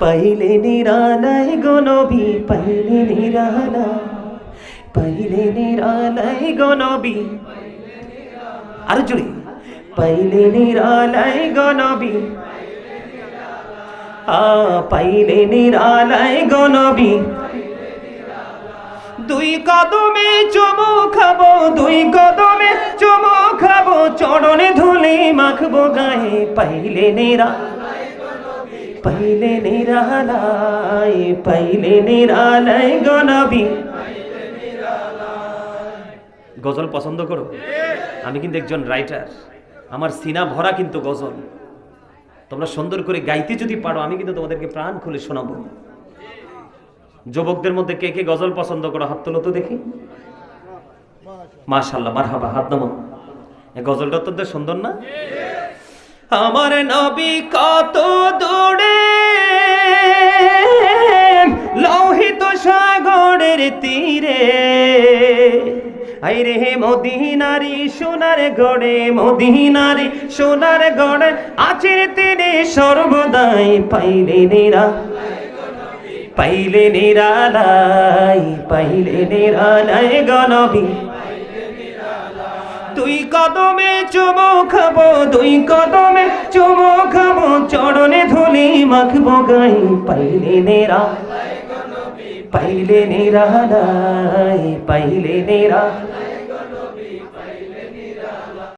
পাইলে নিরালায় গনবি পাইলে নিরালায় পাইলে নিরালায় গনবি আরও জোরে পাইলে নিরালায় গনবি আ পাইলে নিরালায় গনবি দুই কদমে চুমু খাব দুই কদমে চুমু খাব চরণে ধুলি মাখবো গায়ে পাইলে নিরা পাইলে নিরালায় পাইলে নিরালায় গনবি গজল পছন্দ করো? আমি কিন্তু একজন রাইটার আমার সিনা ভরা কিন্তু গজল। তোমরা সুন্দর করে গাইতে যদি পারো, আমি কিন্তু তোমাদেরকে প্রাণ খুলে শোনাবো। যুবকদের মধ্যে কে কে গজল পছন্দ করো? হাত তোলো তো দেখি। মাশাল্লাহ মার হাবা হাত নামো এই গজলটা অত্যন্ত সুন্দর না? আমার নবী কত সাগরের তীরে। আইরে মদিনারি, সোনার গড়ে, মদিনারি সোনার গড়ে। আচির তীরে সর্বদাই পাইলে নিরা, পাইলে নিরালাই পাইলে নিরালাই গনবি দুই কদমে চুমো খাব, দুই কদমে চুমো খাব, চরণে ধুলি মাখবো গাই, পাইলে নেরা। পাইলে নিরালাই পাইলে নিরা